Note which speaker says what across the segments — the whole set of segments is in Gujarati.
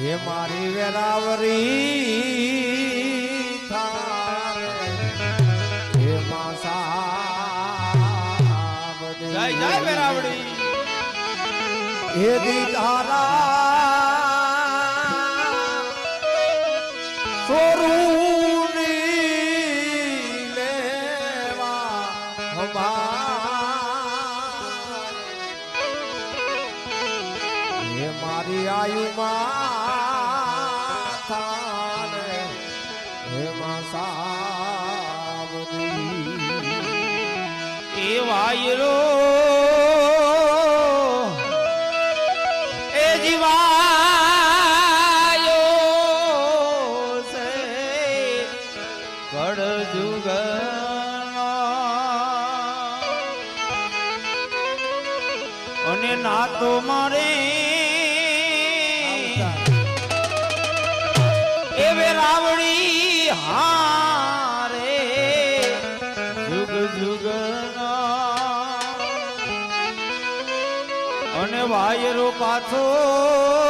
Speaker 1: હે મારી વેરાવરી હે માસા
Speaker 2: જય જય વેરાવડી
Speaker 1: હે દીધારા. સોરૂની લેવા હમા મારી આયુમાં સાવરી
Speaker 2: એ Oh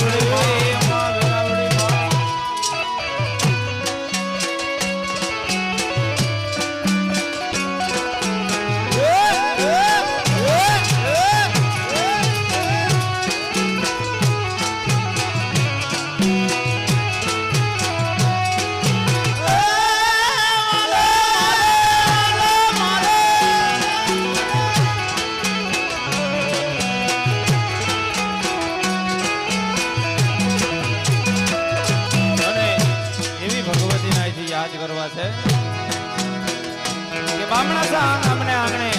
Speaker 2: Bravo. બામણા સા આંગણે આંગણે.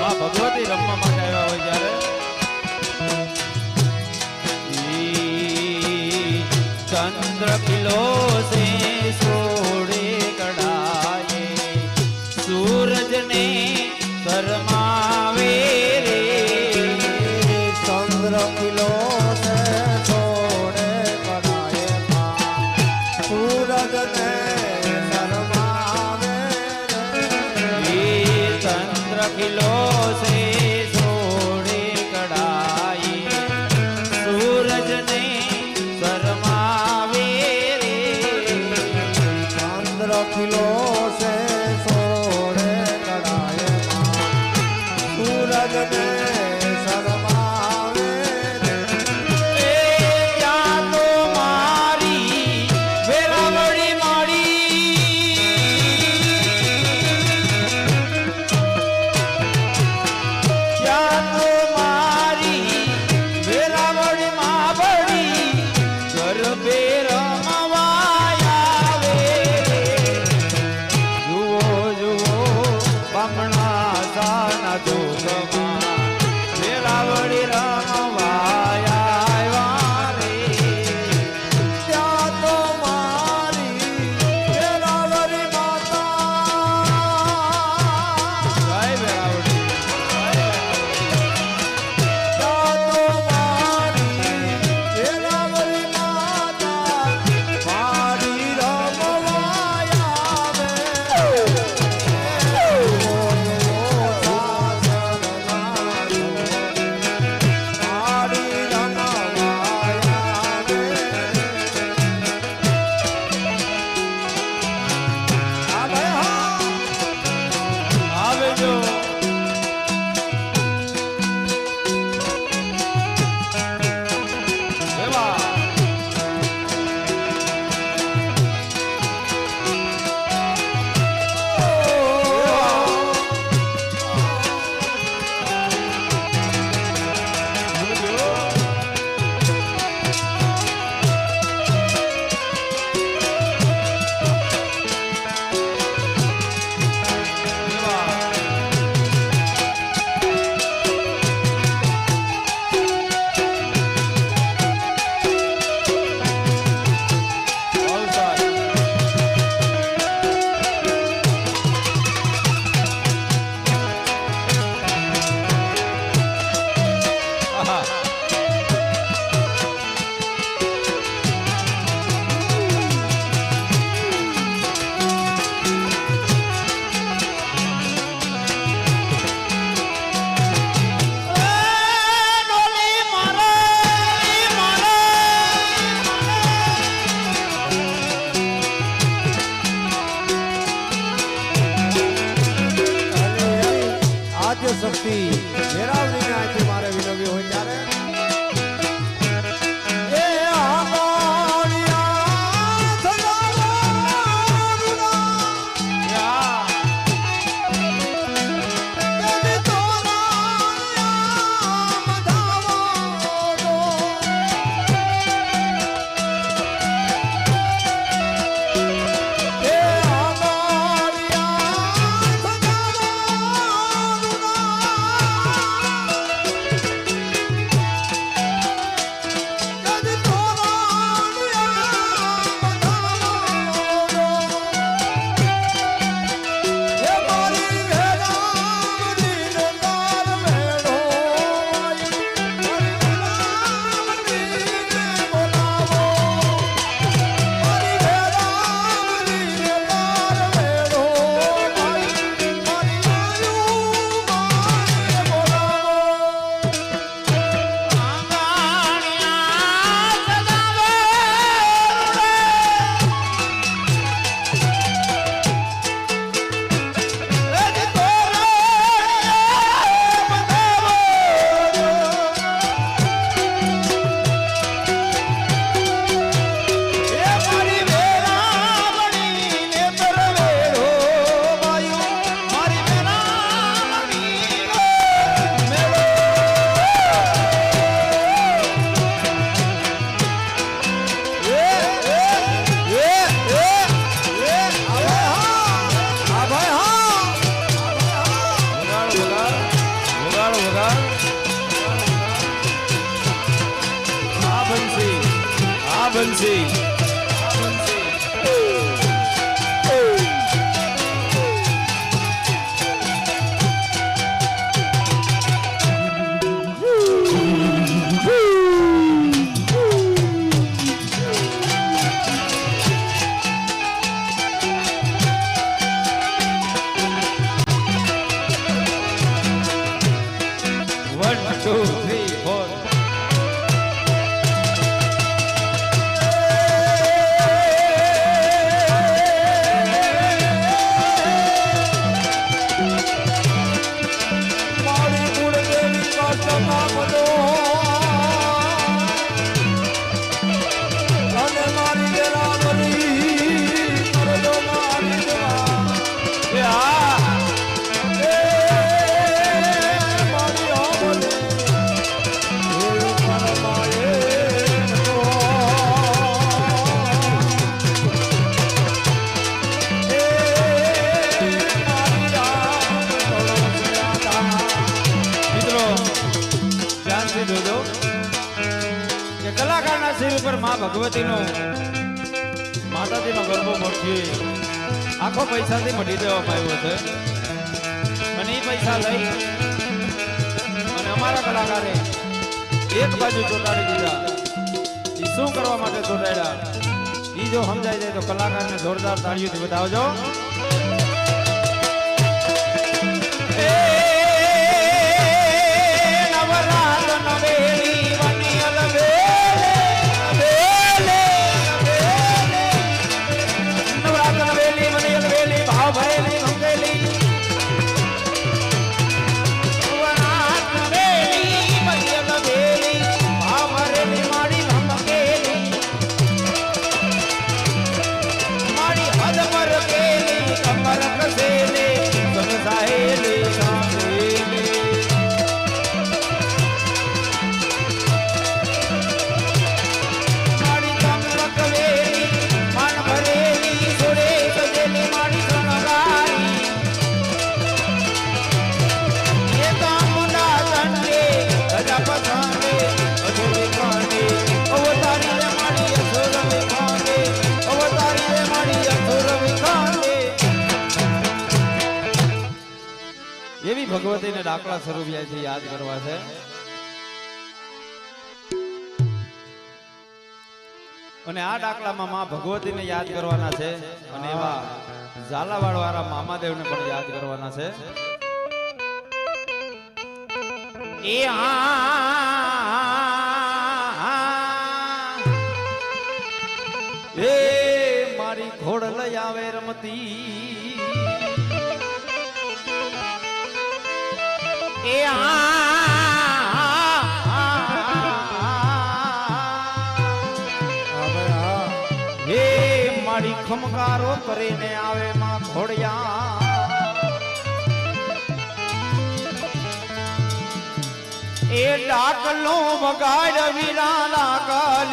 Speaker 2: માં ભગવતી રમવા માટે આવ્યા હોય ત્યારે. ચંદ્ર કિલો
Speaker 1: છે.
Speaker 2: આ ભગવતીનો માતાજીનો ગરબો મોટી આખો પૈસાથી મઢી દેવામાં આવ્યો છે. અને એ પૈસા લઈ અને અમારા કલાકારે એક બાજુ ચોટાડી દીધા. એ શું કરવા માટે ચોટાડ્યા? એ જો સમજાય જાય તો કલાકારને જોરદાર તાળીઓથી બતાવજો ભગવતી ને ડાકલા સ્વરૂપિયા છે યાદ કરવા છે. અને આ ડાકલામાં માં ભગવતીને યાદ કરવાના છે અને એવા ઝાલાવાડ વાળા મામાદેવને પણ યાદ કરવાના છે. એ હા એ મારી ઘોડ લઈ આવે રમતી. કરીને આવે માં ખોડિયા. એ ડાકલું વગાડ વિરાલા કર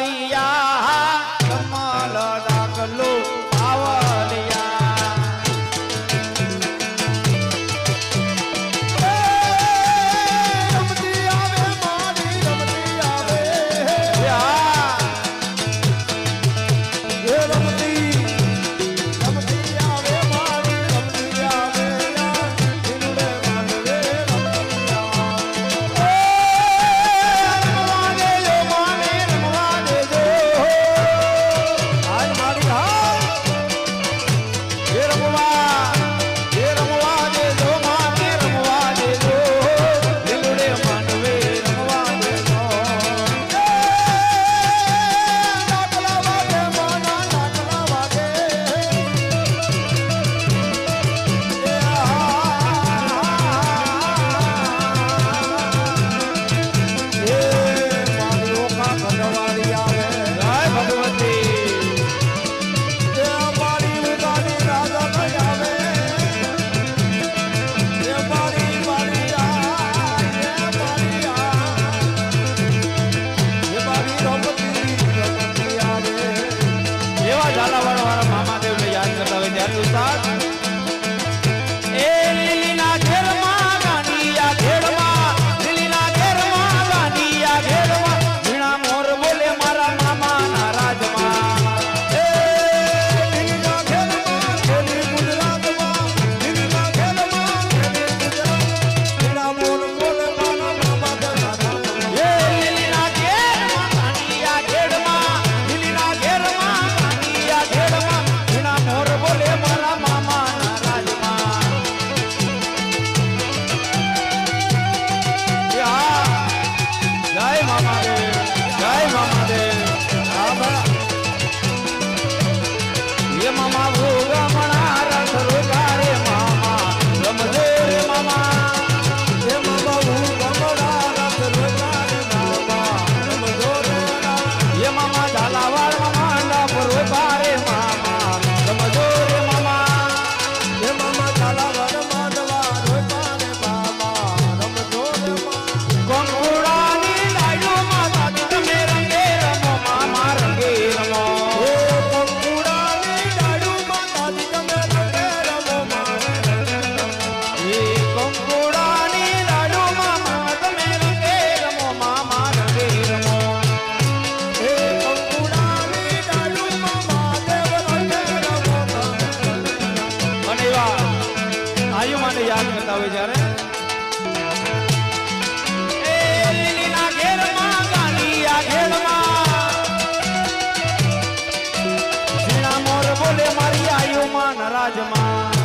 Speaker 2: રાજમાં.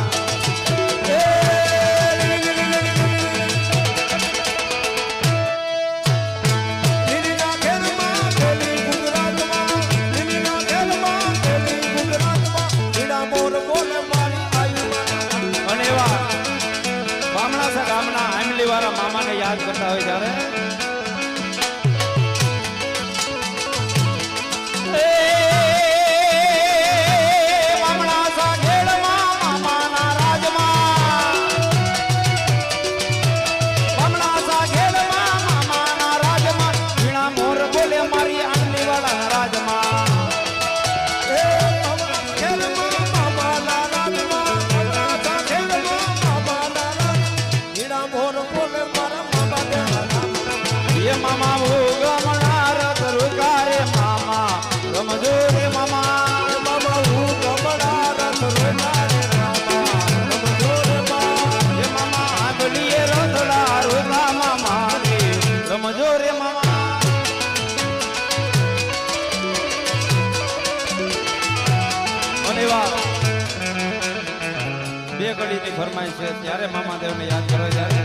Speaker 2: બે કડીની ફરમાઈ છે. ત્યારે મામાદેવને યાદ કરો ત્યારે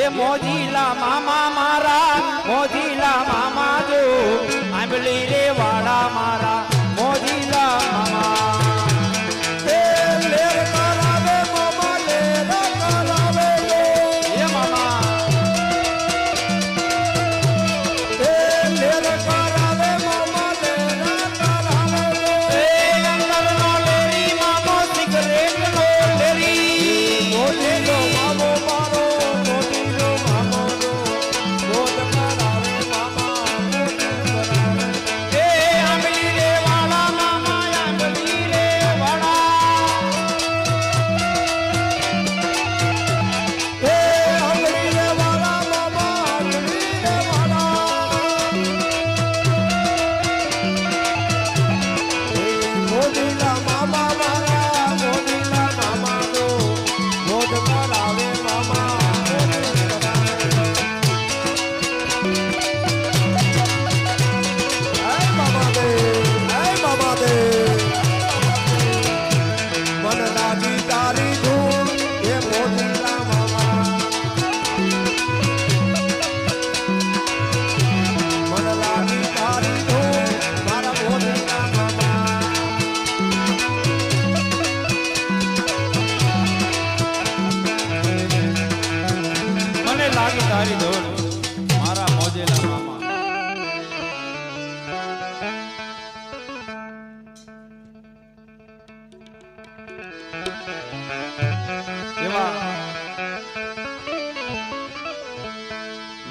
Speaker 2: એ મોજીલા મામા મારા, મોજીલા મામા જો, આંબલી રે વાડા મારા, મોજીલા મામા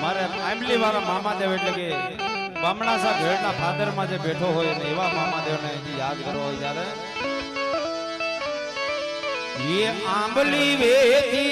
Speaker 1: મારે
Speaker 2: આંબલી વાળા મામાદેવ એટલે કે બામણાસા ઘેડના ફાધરમાં જે બેઠો હોય ને એવા મામાદેવને જે યાદ કરો હોય ત્યારે ये आंबली वेती